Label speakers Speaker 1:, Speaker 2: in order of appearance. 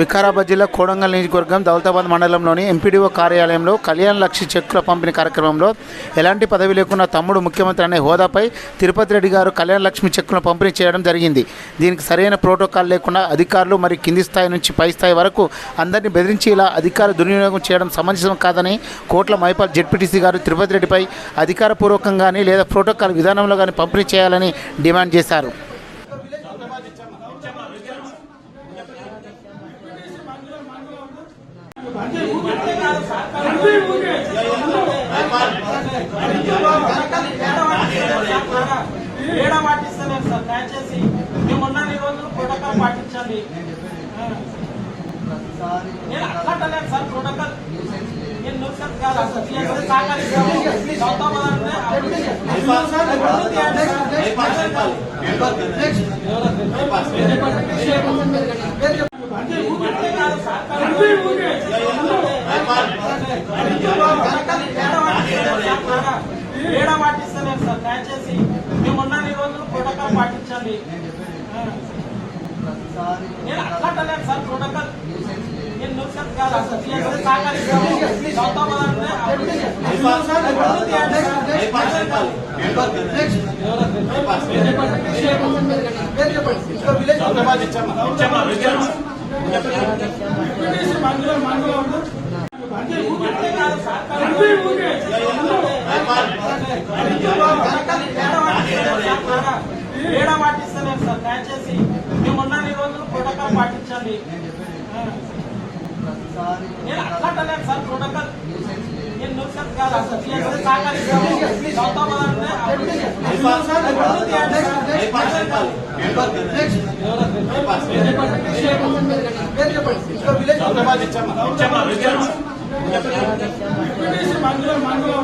Speaker 1: వికారాబాద్ జిల్లా కోడంగల్ నియోజకవర్గం దౌలతాబాద్ మండలంలోని ఎంపీడీఓ కార్యాలయంలో కళ్యాణ్ లక్షి చెక్కుల పంపిణీ కార్యక్రమంలో ఎలాంటి పదవి లేకుండా తమ్ముడు ముఖ్యమంత్రి అనే హోదాపై తిరుపతి రెడ్డి గారు కళ్యాణ్ లక్ష్మి చెక్కులను పంపిణీ చేయడం జరిగింది. దీనికి సరైన ప్రోటోకాల్ లేకుండా అధికారులు మరి కింది స్థాయి నుంచి పై స్థాయి వరకు అందరినీ బెదిరించి ఇలా అధికారులు దుర్వినియోగం చేయడం సమంజసం కాదని కోట్ల మైపాల్ జెడ్పీటీసీ గారు తిరుపతి రెడ్డిపై అధికారపూర్వకంగాని లేదా ప్రోటోకాల్ విధానంలో కానీ పంపిణీ చేయాలని డిమాండ్ చేశారు.
Speaker 2: ఏడా పాటిస్తలేరు సార్ దయచేసి మేము ఉన్న ఈ రోజులు ప్రోటోకాల్ పాటించండి నేను అట్లా అంటలేను సార్ ప్రోటోకాల్ నేను న్యూసెన్స్ కాదు అసలు TSS సహకరిస్తాము గౌతమ్ ఏడా పాటిస్తలేరు సార్ దయచేసి మేము ఉన్న ఈ రోజులు ప్రోటోకాల్ పాటించండి నేను సార్ ప్రోటోకాల్ నేను న్యూసెన్స్ కాదు సహకరిస్తాము అభివృద్ధి తీయండి సార్. అంటే ఊరికే కాదు సార్. ఏడా పాటిస్తలేరు సార్ దయచేసి మేము ఉన్న ఈ రోజులు ప్రోటోకాల్ పాటించండి నేను అట్లా అంటలేను సార్ ప్రోటోకాల్ నేను న్యూసెన్స్ కాదు అసలు TSS సహకరిస్తాము గౌతమ్ మందులో
Speaker 3: మందులో